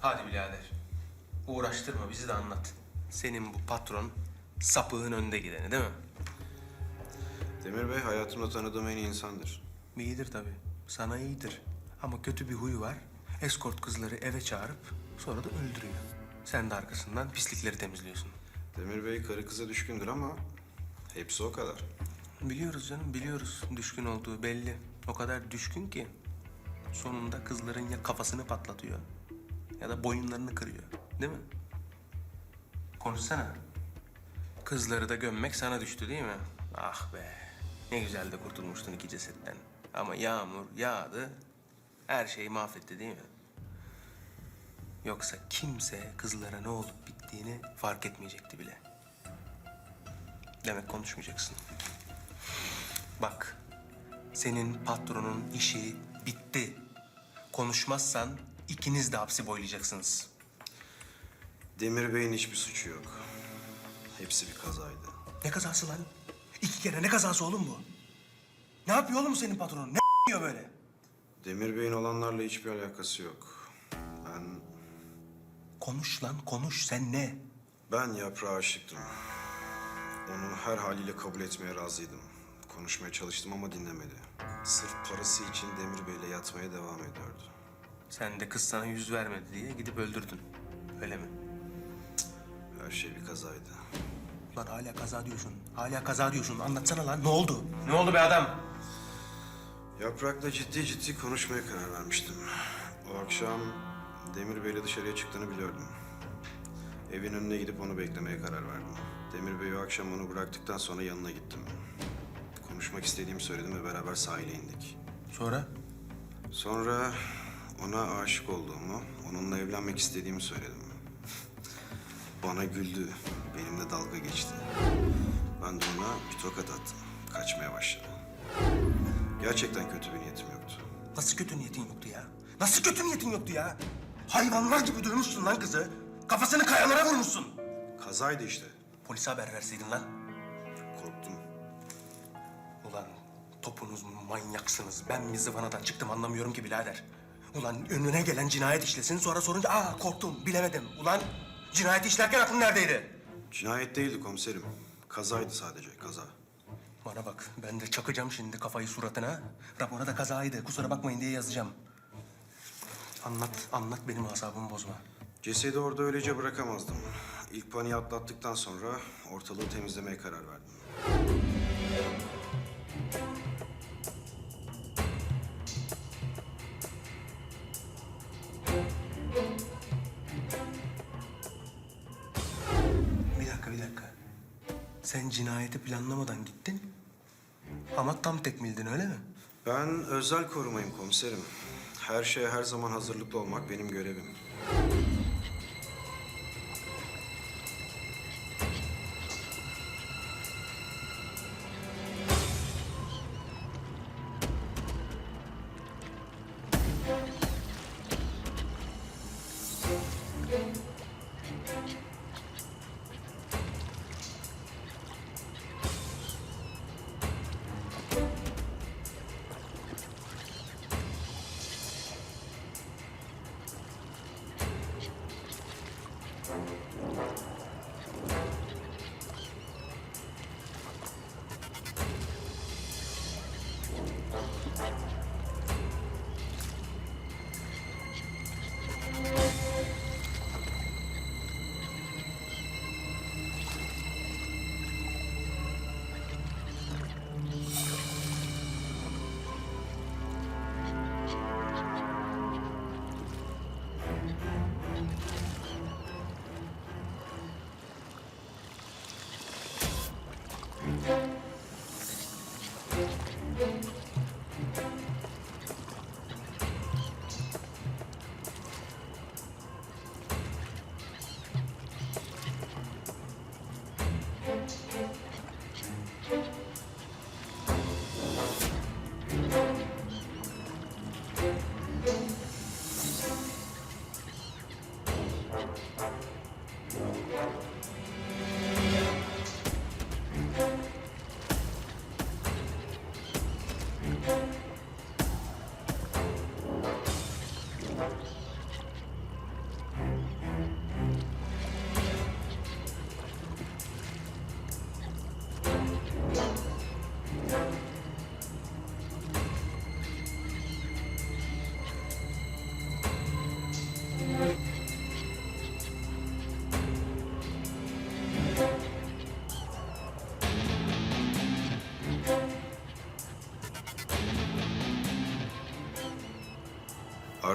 Hadi birader. Uğraştırma bizi de anlat. Senin bu patron sapığın önde gideni değil mi? Demir Bey hayatımda tanıdığım en iyi insandır. İyidir tabii. Sana iyidir. Ama kötü bir huyu var. Eskort kızları eve çağırıp sonra da öldürüyor. Sen de arkasından pislikleri temizliyorsun. Demir Bey karı kıza düşkündür ama hepsi o kadar. Biliyoruz canım, biliyoruz. Düşkün olduğu belli. O kadar düşkün ki sonunda kızların ya kafasını patlatıyor ya da boyunlarını kırıyor. Değil mi? Konuşsana. Kızları da gömmek sana düştü değil mi? Ah be. Ne güzel de kurtulmuştun iki cesetten. Ama yağmur yağdı, her şeyi mahvetti değil mi? Yoksa kimse kızlara ne olup bittiğini fark etmeyecekti bile. Demek konuşmayacaksın. Bak, senin patronun işi bitti. Konuşmazsan ikiniz de hapsi boylayacaksınız. Demir Bey'in hiçbir suçu yok. Hepsi bir kazaydı. Ne kazası lan? İki kere ne kazası oğlum bu? Ne yapıyor oğlum senin patronun? Ne diyor böyle? Demir Bey'in olanlarla hiçbir alakası yok. Ben, Konuş lan konuş sen ne? ben yaprağa aşıktım. Onu her haliyle kabul etmeye razıydım. Konuşmaya çalıştım ama dinlemedi. Sırf parası için Demir Bey'le yatmaya devam ediyordu. Sen de kız sana yüz vermedi diye gidip öldürdün. Öyle mi? Her şey bir kazaydı. Lan hala kaza diyorsun. Hala kaza diyorsun. Anlatsana lan ne oldu? Ne oldu be adam? Yaprak'la ciddi ciddi konuşmaya karar vermiştim. O akşam Demir Bey'le dışarıya çıktığını biliyordum. Evin önüne gidip onu beklemeye karar verdim. Demir Bey o akşam onu bıraktıktan sonra yanına gittim. Konuşmak istediğimi söyledim ve beraber sahile indik. Sonra? Sonra ona aşık olduğumu, onunla evlenmek istediğimi söyledim. Bana güldü, benimle dalga geçti. Ben de ona bir tokat attım, kaçmaya başladı. Gerçekten kötü bir niyetim yoktu. Nasıl kötü niyetin yoktu ya? Nasıl kötü niyetin yoktu ya? Hayvanlar gibi dövmüşsün lan kızı. Kafasını kayalara vurmuşsun. Kazaydı işte. Polise haber verseydin lan. Korktum. Ulan topunuz manyaksınız. Ben mi zıvanadan çıktım anlamıyorum ki birader. Ulan önüne gelen cinayet işlesin sonra sorunca aa korktum bilemedim. Ulan cinayet işlerken aklın neredeydi? Cinayet değildi komiserim. Kazaydı sadece, kaza. Bana bak ben de çakacağım şimdi kafayı suratına. Rapora da kazaydı kusura bakmayın diye yazacağım. Anlat, anlat benim asabımı bozma. Cesedi orada öylece bırakamazdım. İlk paniği atlattıktan sonra ortalığı temizlemeye karar verdim. Sen cinayeti planlamadan gittin ama tam tekmildin öyle mi? Ben özel korumayım komiserim. Her şeye her zaman hazırlıklı olmak benim görevim.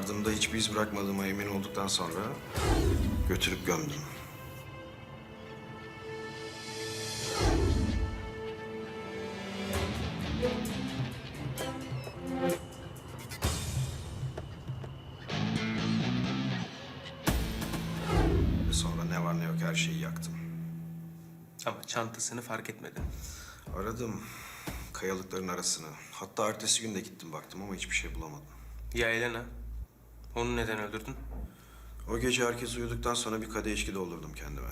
Vardığımda hiçbir iz bırakmadığıma emin olduktan sonra götürüp gömdüm. Ve sonra ne var ne yok her şeyi yaktım. Ama çantasını fark etmedin. Aradım kayalıkların arasını. Hatta ertesi gün de gittim baktım ama hiçbir şey bulamadım. Ya Elena? Onu neden öldürdün? O gece herkes uyuduktan sonra bir kadeh içki doldurdum kendime.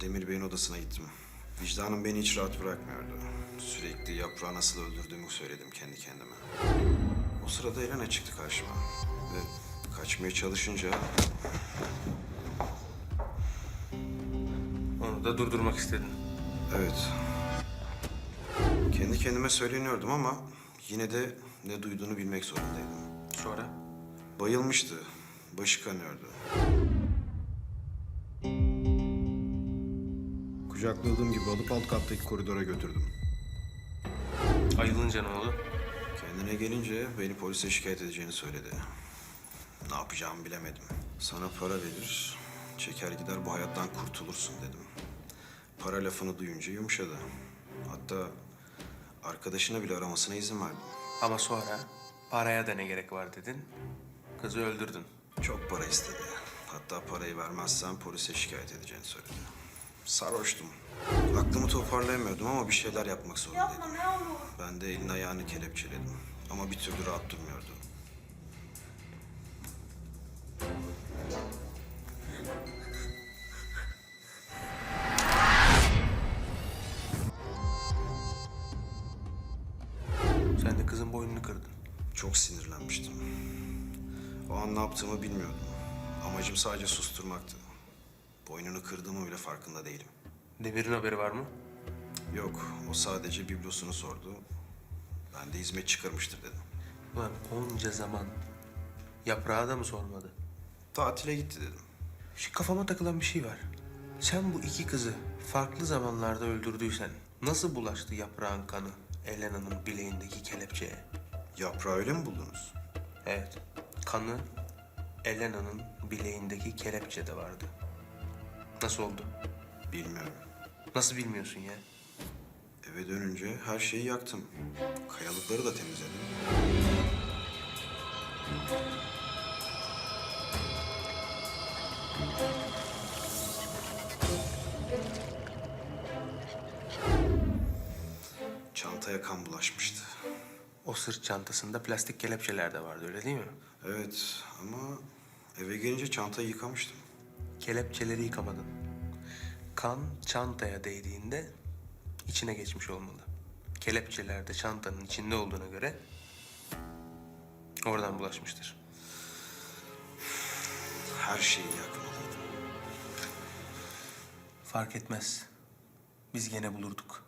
Demir Bey'in odasına gittim. Vicdanım beni hiç rahat bırakmıyordu. Sürekli yaprağı nasıl öldürdüğümü söyledim kendi kendime. O sırada Elena çıktı karşıma. Ve kaçmaya çalışınca Onu da durdurmak istedin. evet. Kendi kendime söyleniyordum ama yine de ne duyduğunu bilmek zorundaydım. Sonra? Bayılmıştı. Başı kanıyordu. Kucakladığım gibi alıp alt kattaki koridora götürdüm. Ayılınca ne oldu? Kendine gelince beni polise şikayet edeceğini söyledi. Ne yapacağımı bilemedim. Sana para verir, çeker gider bu hayattan kurtulursun dedim. Para lafını duyunca yumuşadı. Hatta arkadaşını bile aramasına izin verdim. Ama sonra paraya da ne gerek var dedin. Kızı öldürdün. Çok para istedi. Hatta parayı vermezsen polise şikayet edeceğini söyledi. Sarhoştum. Aklımı toparlayamıyordum ama bir şeyler yapmak zorundaydım. Yapma ne olur. Ben de elini ayağını kelepçeledim. Ama bir türlü rahat durmuyordu. Sen de kızın boynunu kırdın. Çok sinirlenmiştim. O an ne yaptığımı bilmiyordum. Amacım sadece susturmaktı. Boynunu kırdığımı bile farkında değilim. Demir'in haberi var mı? Yok, o sadece biblosunu sordu. Ben de hizmet çıkarmıştır dedim. Ulan onca zaman yaprağı da mı sormadı? Tatile gitti dedim. Şu kafama takılan bir şey var. Sen bu iki kızı farklı zamanlarda öldürdüysen nasıl bulaştı yaprağın kanı Elena'nın bileğindeki kelepçeye? Yaprağı öyle mi buldunuz? Evet, kanı Elena'nın bileğindeki kelepçede vardı. Nasıl oldu? Bilmiyorum. Nasıl bilmiyorsun ya? Eve dönünce her şeyi yaktım. Kayalıkları da temizledim. Çantaya kan bulaşmıştı. O sırt çantasında plastik kelepçeler de vardı öyle değil mi? Evet ama eve gelince çantayı yıkamıştım. Kelepçeleri yıkamadın. Kan çantaya değdiğinde içine geçmiş olmalı. Kelepçeler de çantanın içinde olduğuna göre oradan bulaşmıştır. Her şeyi yakmalıydım. Fark etmez. Biz gene bulurduk.